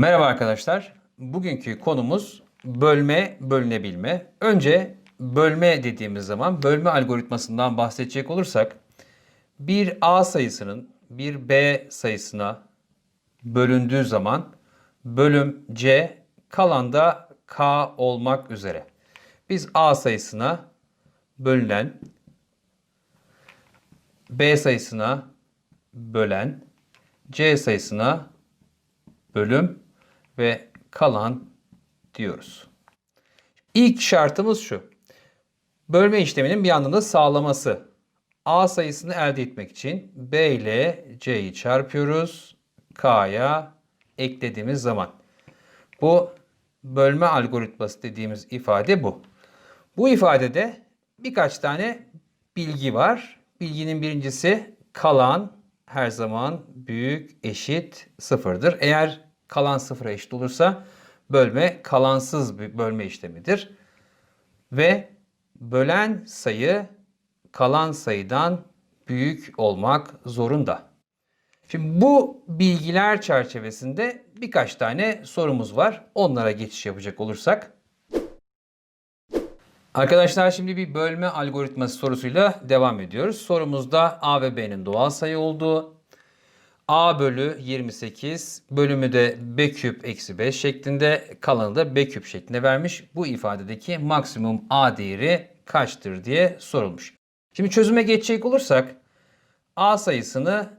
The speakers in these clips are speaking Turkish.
Merhaba arkadaşlar. Bugünkü konumuz bölme, bölünebilme. Önce bölme dediğimiz zaman bölme algoritmasından bahsedecek olursak bir A sayısının bir B sayısına bölündüğü zaman bölüm C kalanda K olmak üzere. Biz A sayısına bölünen B sayısına bölen C sayısına bölüm ve kalan diyoruz. İlk şartımız şu. Bölme işleminin bir anlamda sağlaması. A sayısını elde etmek için B ile C'yi çarpıyoruz. K'ya eklediğimiz zaman. Bu bölme algoritması dediğimiz ifade bu. Bu ifadede birkaç tane bilgi var. Bilginin birincisi kalan her zaman büyük eşit sıfırdır. Eğer kalan sıfıra eşit olursa bölme kalansız bir bölme işlemidir. Ve bölen sayı kalan sayıdan büyük olmak zorunda. Şimdi bu bilgiler çerçevesinde birkaç tane sorumuz var. Onlara geçiş yapacak olursak. Arkadaşlar şimdi bir bölme algoritması sorusuyla devam ediyoruz. Sorumuzda A ve B'nin doğal sayı olduğu, A bölü 28 bölümü de B küp eksi 5 şeklinde kalanı da B küp şeklinde vermiş. Bu ifadedeki maksimum A değeri kaçtır diye sorulmuş. Şimdi çözüme geçecek olursak A sayısını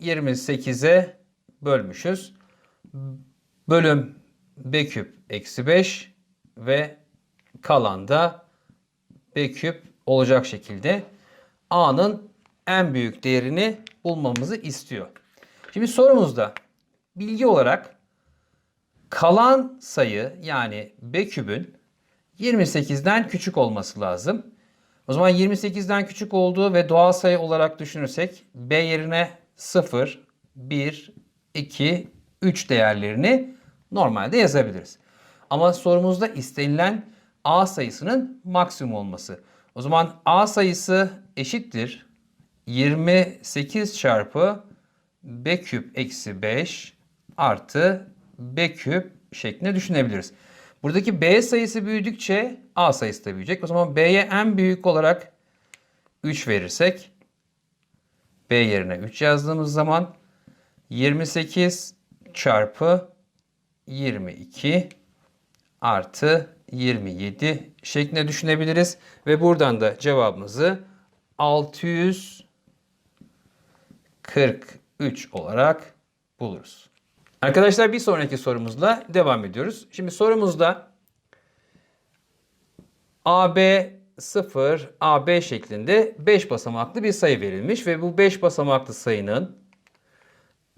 28'e bölmüşüz. Bölüm B küp eksi 5 ve kalan da B küp olacak şekilde A'nın en büyük değerini bulmamızı istiyor. Şimdi sorumuzda bilgi olarak kalan sayı yani B kübün 28'den küçük olması lazım. O zaman 28'den küçük olduğu ve doğal sayı olarak düşünürsek B yerine 0, 1, 2, 3 değerlerini normalde yazabiliriz. Ama sorumuzda istenilen A sayısının maksimum olması. O zaman A sayısı eşittir 28 çarpı B küp eksi 5 artı B küp şeklinde düşünebiliriz. Buradaki B sayısı büyüdükçe A sayısı da büyüyecek. O zaman B'ye en büyük olarak 3 verirsek B yerine 3 yazdığımız zaman 28 çarpı 22 artı 27 şeklinde düşünebiliriz. Ve buradan da cevabımızı 643 olarak buluruz. Arkadaşlar bir sonraki sorumuzla devam ediyoruz. Şimdi sorumuzda AB 0, AB şeklinde 5 basamaklı bir sayı verilmiş ve bu 5 basamaklı sayının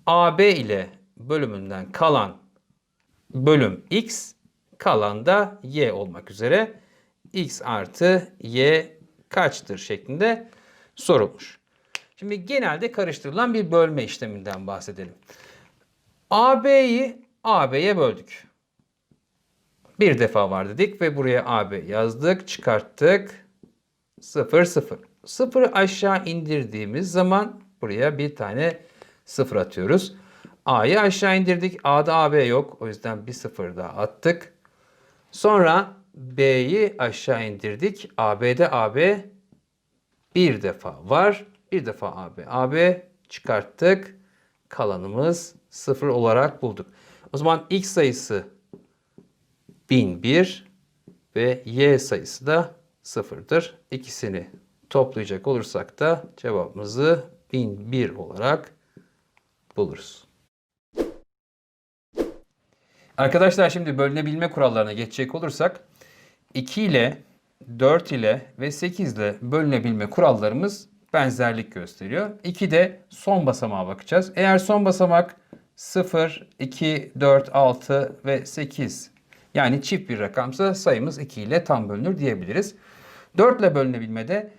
AB ile bölümünden kalan bölüm x, kalan da y olmak üzere x artı y kaçtır şeklinde sorulmuş. Şimdi genelde karıştırılan bir bölme işleminden bahsedelim. AB'yi AB'ye böldük. Bir defa var dedik ve buraya AB yazdık, çıkarttık. 0, 0. 0'ı aşağı indirdiğimiz zaman buraya bir tane 0 atıyoruz. A'yı aşağı indirdik. A'da AB yok. O yüzden bir 0 daha attık. Sonra B'yi aşağı indirdik. AB'de AB bir defa var. Bir defa AB. AB çıkarttık. Kalanımız 0 olarak bulduk. O zaman x sayısı 1001 ve y sayısı da 0'dır. İkisini toplayacak olursak da cevabımızı 1001 olarak buluruz. Arkadaşlar şimdi bölünebilme kurallarına geçecek olursak 2 ile 4 ile ve 8 ile bölünebilme kurallarımız benzerlik gösteriyor. 2 de son basamağa bakacağız. Eğer son basamak 0, 2, 4, 6 ve 8 yani çift bir rakamsa sayımız 2 ile tam bölünür diyebiliriz. 4 ile bölünebilmede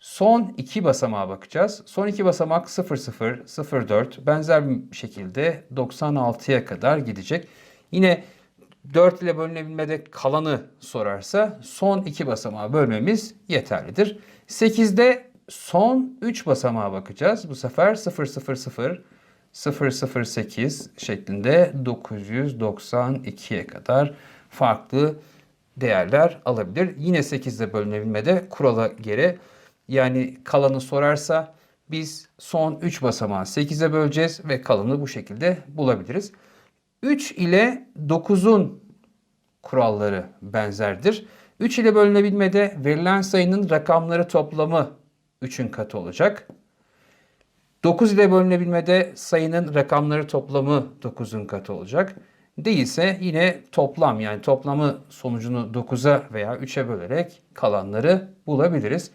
son iki basamağa bakacağız. Son iki basamak 0, 0, 0, 4 benzer bir şekilde 96'ya kadar gidecek. Yine 4 ile bölünebilmede kalanı sorarsa son iki basamağı bölmemiz yeterlidir. 8'de son 3 basamağa bakacağız. Bu sefer 0, 0, 0, 008 şeklinde 992'ye kadar farklı değerler alabilir. Yine 8 ile bölünebilmede kurala göre yani kalanı sorarsa biz son 3 basamağı 8'e böleceğiz ve kalanı bu şekilde bulabiliriz. 3 ile 9'un kuralları benzerdir. 3 ile bölünebilmede verilen sayının rakamları toplamı 3'ün katı olacak. 9 ile bölünebilmede sayının rakamları toplamı 9'un katı olacak. Değilse yine toplam yani toplamı sonucunu 9'a veya 3'e bölerek kalanları bulabiliriz.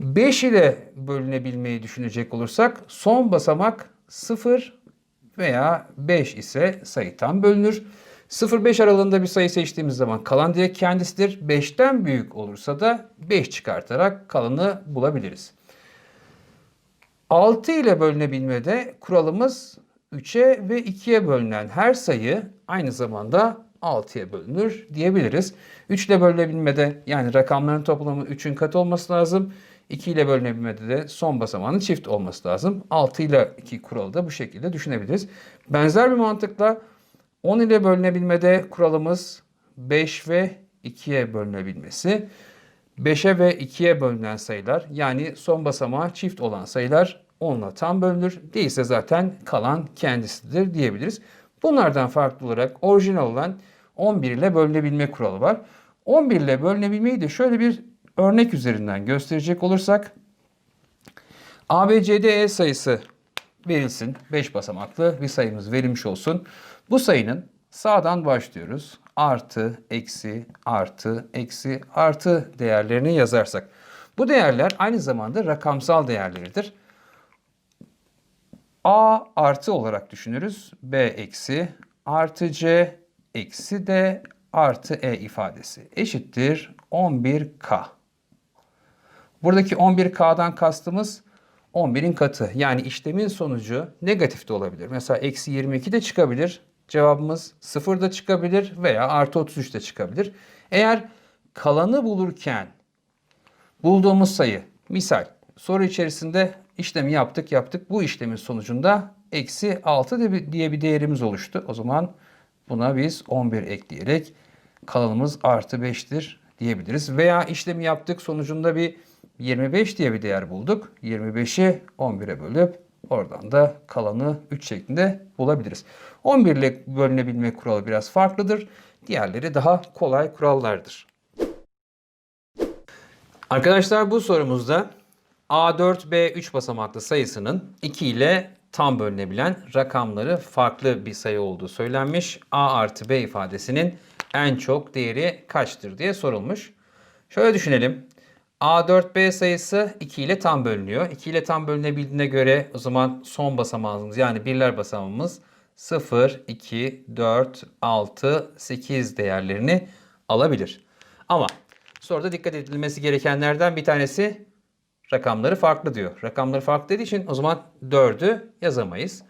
5 ile bölünebilmeyi düşünecek olursak son basamak 0 veya 5 ise sayı tam bölünür. 0-5 aralığında bir sayı seçtiğimiz zaman kalan direkt kendisidir. 5'ten büyük olursa da 5 çıkartarak kalanı bulabiliriz. 6 ile bölünebilmede kuralımız 3'e ve 2'ye bölünen her sayı aynı zamanda 6'ya bölünür diyebiliriz. 3 ile bölünebilmede yani rakamların toplamı 3'ün katı olması lazım. 2 ile bölünebilmede de son basamağının çift olması lazım. 6 ile 2 kuralı da bu şekilde düşünebiliriz. Benzer bir mantıkla 10 ile bölünebilmede kuralımız 5 ve 2'ye bölünebilmesi. 5'e ve 2'ye bölünen sayılar yani son basamağı çift olan sayılar 10 ile tam bölünür. Değilse zaten kalan kendisidir diyebiliriz. Bunlardan farklı olarak orijinal olan 11 ile bölünebilme kuralı var. 11 ile bölünebilmeyi de şöyle bir örnek üzerinden gösterecek olursak ABCDE sayısı verilsin. 5 basamaklı bir sayımız verilmiş olsun. Bu sayının sağdan başlıyoruz. Artı, eksi, artı, eksi, artı değerlerini yazarsak. Bu değerler aynı zamanda rakamsal değerleridir. A artı olarak düşünürüz. B eksi, artı C, eksi D, artı E ifadesi eşittir 11K. Buradaki 11K'dan kastımız 11'in katı. Yani işlemin sonucu negatif de olabilir. Mesela eksi 22 de çıkabilir. Cevabımız 0 da çıkabilir veya artı 33 de çıkabilir. Eğer kalanı bulurken bulduğumuz sayı misal soru içerisinde işlemi yaptık yaptık. Bu işlemin sonucunda eksi 6 diye bir değerimiz oluştu. O zaman buna biz 11 ekleyerek kalanımız artı 5'tir diyebiliriz. Veya işlemi yaptık sonucunda bir 25 diye bir değer bulduk. 25'i 11'e bölüp oradan da kalanı 3 şeklinde bulabiliriz. 11 ile bölünebilme kuralı biraz farklıdır. Diğerleri daha kolay kurallardır. Arkadaşlar bu sorumuzda A4, B3 basamaklı sayısının 2 ile tam bölünebilen rakamları farklı bir sayı olduğu söylenmiş. A artı B ifadesinin en çok değeri kaçtır diye sorulmuş. Şöyle düşünelim. A4B sayısı 2 ile tam bölünüyor. 2 ile tam bölünebildiğine göre o zaman son basamağımız yani birler basamağımız 0, 2, 4, 6, 8 değerlerini alabilir. Ama soruda dikkat edilmesi gerekenlerden bir tanesi rakamları farklı diyor. Rakamları farklı dediği için o zaman 4'ü yazamayız.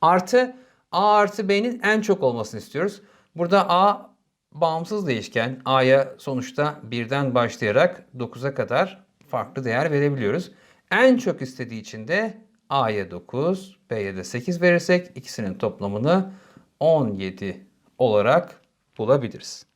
Artı A artı B'nin en çok olmasını istiyoruz. Burada A bağımsız değişken A'ya sonuçta birden başlayarak 9'a kadar farklı değer verebiliyoruz. En çok istediği için de A'ya 9, B'ye de 8 verirsek ikisinin toplamını 17 olarak bulabiliriz.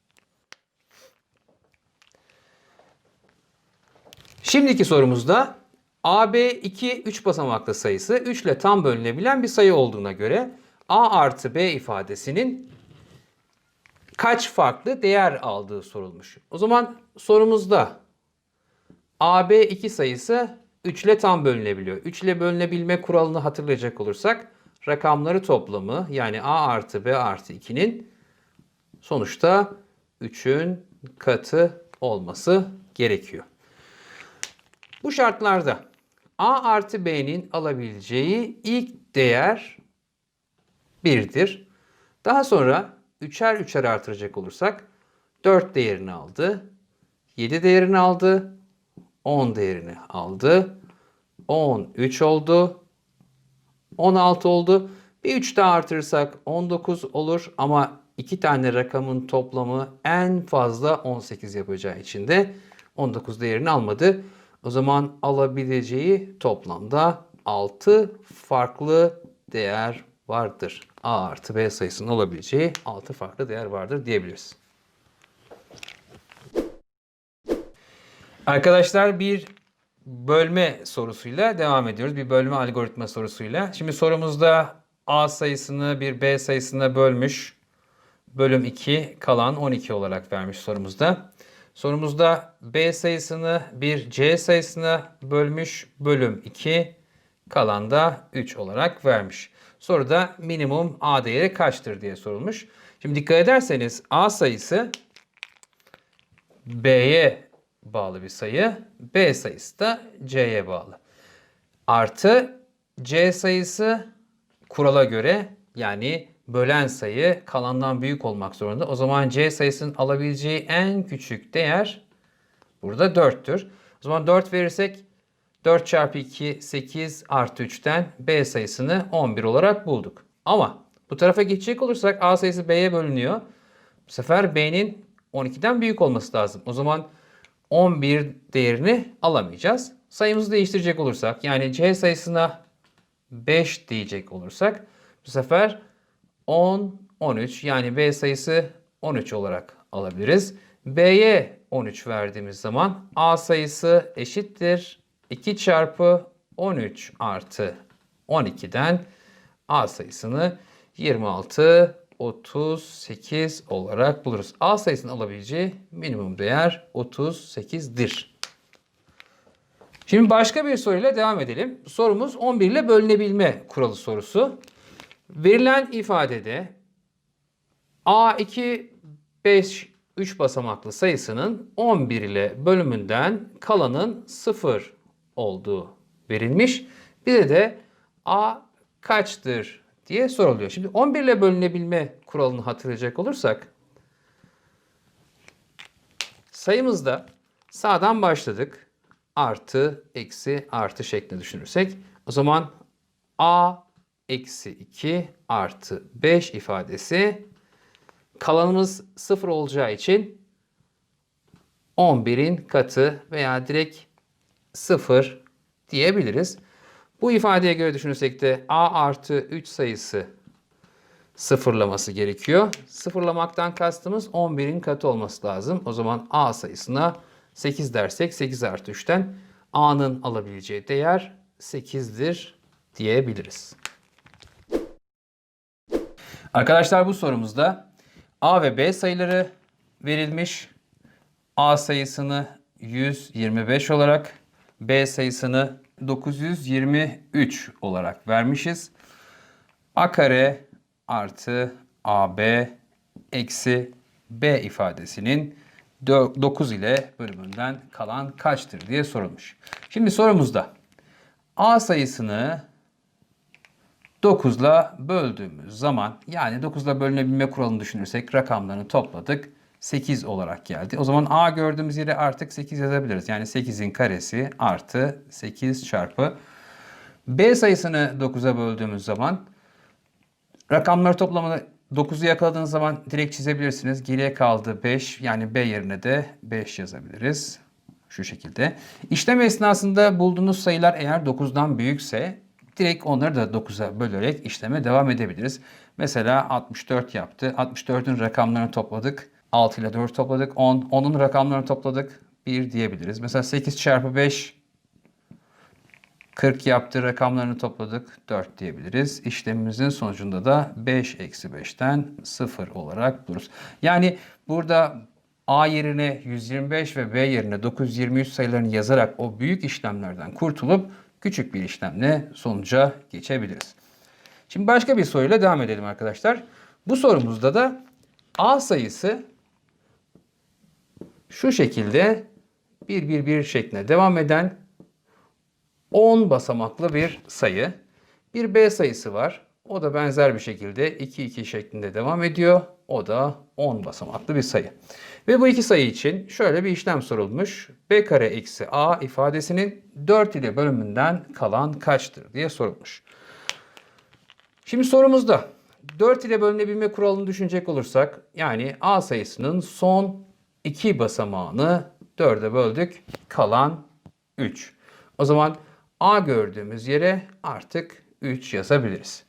Şimdiki sorumuzda AB 2 3 basamaklı sayısı 3 ile tam bölünebilen bir sayı olduğuna göre A artı B ifadesinin kaç farklı değer aldığı sorulmuş. O zaman sorumuzda AB2 sayısı 3 ile tam bölünebiliyor. 3 ile bölünebilme kuralını hatırlayacak olursak rakamları toplamı yani A artı B artı 2'nin sonuçta 3'ün katı olması gerekiyor. Bu şartlarda A artı B'nin alabileceği ilk değer 1'dir. Daha sonra üçer üçer artıracak olursak 4 değerini aldı. 7 değerini aldı. 10 değerini aldı. 13 oldu. 16 oldu. Bir 3 daha artırırsak 19 olur ama iki tane rakamın toplamı en fazla 18 yapacağı için de 19 değerini almadı. O zaman alabileceği toplamda 6 farklı değer vardır. A artı B sayısının olabileceği 6 farklı değer vardır diyebiliriz. Arkadaşlar bir bölme sorusuyla devam ediyoruz. Bir bölme algoritma sorusuyla. Şimdi sorumuzda A sayısını bir B sayısına bölmüş. Bölüm 2 kalan 12 olarak vermiş sorumuzda. Sorumuzda B sayısını bir C sayısına bölmüş. Bölüm 2 kalan da 3 olarak vermiş. Soruda minimum A değeri kaçtır diye sorulmuş. Şimdi dikkat ederseniz A sayısı B'ye bağlı bir sayı. B sayısı da C'ye bağlı. Artı C sayısı kurala göre yani bölen sayı kalandan büyük olmak zorunda. O zaman C sayısının alabileceği en küçük değer burada 4'tür. O zaman 4 verirsek 4 çarpı 2 8 artı 3'ten B sayısını 11 olarak bulduk. Ama bu tarafa geçecek olursak A sayısı B'ye bölünüyor. Bu sefer B'nin 12'den büyük olması lazım. O zaman 11 değerini alamayacağız. Sayımızı değiştirecek olursak yani C sayısına 5 diyecek olursak bu sefer 10, 13 yani B sayısı 13 olarak alabiliriz. B'ye 13 verdiğimiz zaman A sayısı eşittir 2 çarpı 13 artı 12'den A sayısını 26, 38 olarak buluruz. A sayısının alabileceği minimum değer 38'dir. Şimdi başka bir soruyla devam edelim. Sorumuz 11 ile bölünebilme kuralı sorusu. Verilen ifadede A2 5 3 basamaklı sayısının 11 ile bölümünden kalanın 0 olduğu verilmiş. Bir de A kaçtır diye soruluyor. Şimdi 11 ile bölünebilme kuralını hatırlayacak olursak sayımızda sağdan başladık. Artı, eksi, artı şeklinde düşünürsek o zaman A eksi 2 artı 5 ifadesi kalanımız 0 olacağı için 11'in katı veya direkt 0 diyebiliriz. Bu ifadeye göre düşünürsek de A artı 3 sayısı sıfırlaması gerekiyor. Sıfırlamaktan kastımız 11'in katı olması lazım. O zaman A sayısına 8 dersek 8 artı 3'ten A'nın alabileceği değer 8'dir diyebiliriz. Arkadaşlar bu sorumuzda A ve B sayıları verilmiş. A sayısını 125 olarak, B sayısını 923 olarak vermişiz. A kare artı AB eksi B ifadesinin 9 ile bölümünden kalan kaçtır diye sorulmuş. Şimdi sorumuzda A sayısını 9 ile böldüğümüz zaman yani 9 ile bölünebilme kuralını düşünürsek rakamlarını topladık. 8 olarak geldi. O zaman A gördüğümüz yere artık 8 yazabiliriz. Yani 8'in karesi artı 8 çarpı B sayısını 9'a böldüğümüz zaman rakamları toplamını 9'u yakaladığınız zaman direkt çizebilirsiniz. Geriye kaldı 5 yani B yerine de 5 yazabiliriz. Şu şekilde. İşlem esnasında bulduğunuz sayılar eğer 9'dan büyükse direkt onları da 9'a bölerek işleme devam edebiliriz. Mesela 64 yaptı. 64'ün rakamlarını topladık. 6 ile 4 topladık. 10. 10'un rakamlarını topladık. 1 diyebiliriz. Mesela 8 çarpı 5 40 yaptı. Rakamlarını topladık. 4 diyebiliriz. İşlemimizin sonucunda da 5 eksi 5'ten 0 olarak buluruz. Yani burada A yerine 125 ve B yerine 923 sayılarını yazarak o büyük işlemlerden kurtulup küçük bir işlemle sonuca geçebiliriz. Şimdi başka bir soruyla devam edelim arkadaşlar. Bu sorumuzda da A sayısı şu şekilde 1 1 1 şeklinde devam eden 10 basamaklı bir sayı. Bir B sayısı var. O da benzer bir şekilde 2 2 şeklinde devam ediyor. O da 10 basamaklı bir sayı. Ve bu iki sayı için şöyle bir işlem sorulmuş. B kare eksi A ifadesinin 4 ile bölümünden kalan kaçtır diye sorulmuş. Şimdi sorumuzda 4 ile bölünebilme kuralını düşünecek olursak yani A sayısının son 2 basamağını 4'e böldük. Kalan 3. O zaman A gördüğümüz yere artık 3 yazabiliriz.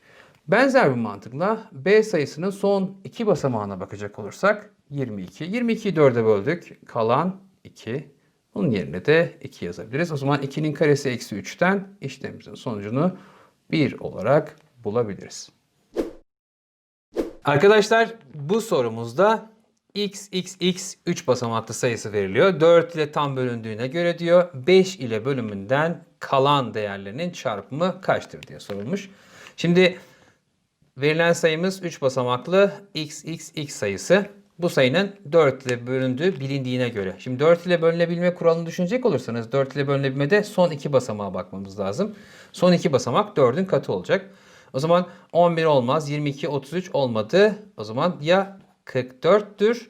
Benzer bir mantıkla B sayısının son iki basamağına bakacak olursak 22. 22'yi 4'e böldük. Kalan 2. Bunun yerine de 2 yazabiliriz. O zaman 2'nin karesi eksi 3'ten işlemimizin sonucunu 1 olarak bulabiliriz. Arkadaşlar bu sorumuzda x, x, x 3 basamaklı sayısı veriliyor. 4 ile tam bölündüğüne göre diyor 5 ile bölümünden kalan değerlerinin çarpımı kaçtır diye sorulmuş. Şimdi verilen sayımız 3 basamaklı x, x, x sayısı. Bu sayının 4 ile bölündüğü bilindiğine göre. Şimdi 4 ile bölünebilme kuralını düşünecek olursanız 4 ile bölünebilmede son iki basamağa bakmamız lazım. Son iki basamak 4'ün katı olacak. O zaman 11 olmaz, 22, 33 olmadı. O zaman ya 44'tür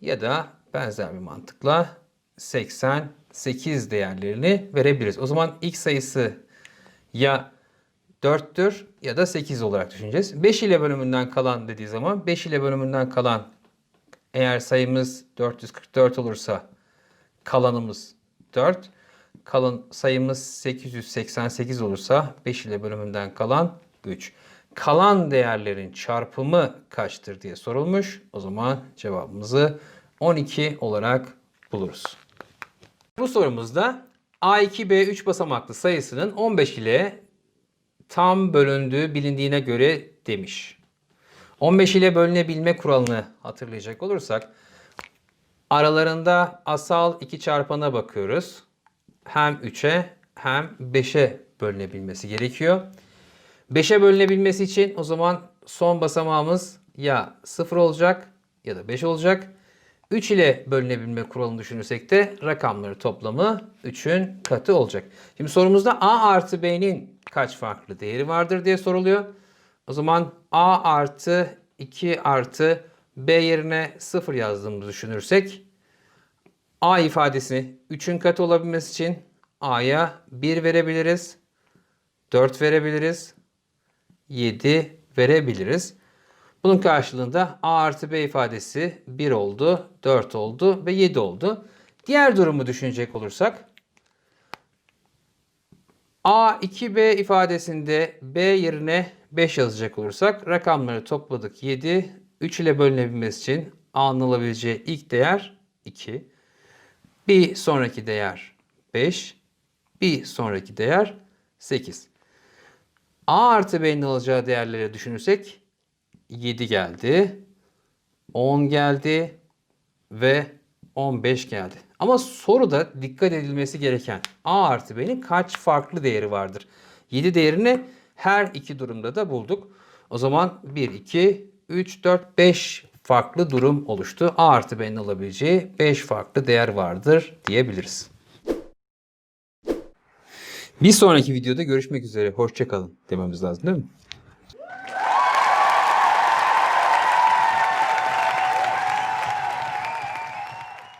ya da benzer bir mantıkla 88 değerlerini verebiliriz. O zaman x sayısı ya 4'tür ya da 8 olarak düşüneceğiz. 5 ile bölümünden kalan dediği zaman 5 ile bölümünden kalan eğer sayımız 444 olursa kalanımız 4. Kalan sayımız 888 olursa 5 ile bölümünden kalan 3. Kalan değerlerin çarpımı kaçtır diye sorulmuş. O zaman cevabımızı 12 olarak buluruz. Bu sorumuzda A2B3 basamaklı sayısının 15 ile tam bölündüğü bilindiğine göre demiş. 15 ile bölünebilme kuralını hatırlayacak olursak aralarında asal iki çarpana bakıyoruz. Hem 3'e hem 5'e bölünebilmesi gerekiyor. 5'e bölünebilmesi için o zaman son basamağımız ya 0 olacak ya da 5 olacak. 3 ile bölünebilme kuralını düşünürsek de rakamları toplamı 3'ün katı olacak. Şimdi sorumuzda A artı B'nin kaç farklı değeri vardır diye soruluyor. O zaman A artı 2 artı B yerine 0 yazdığımızı düşünürsek A ifadesini 3'ün katı olabilmesi için A'ya 1 verebiliriz. 4 verebiliriz. 7 verebiliriz. Bunun karşılığında A artı B ifadesi 1 oldu, 4 oldu ve 7 oldu. Diğer durumu düşünecek olursak A2B ifadesinde B yerine 5 yazacak olursak rakamları topladık 7. 3 ile bölünebilmesi için A'nın alabileceği ilk değer 2. Bir sonraki değer 5. Bir sonraki değer 8. A artı B'nin alacağı değerleri düşünürsek 7 geldi, 10 geldi ve 15 geldi. Ama soruda dikkat edilmesi gereken A artı B'nin kaç farklı değeri vardır? 7 değerini her iki durumda da bulduk. O zaman 1, 2, 3, 4, 5 farklı durum oluştu. A artı B'nin alabileceği 5 farklı değer vardır diyebiliriz. Bir sonraki videoda görüşmek üzere. Hoşçakalın dememiz lazım değil mi?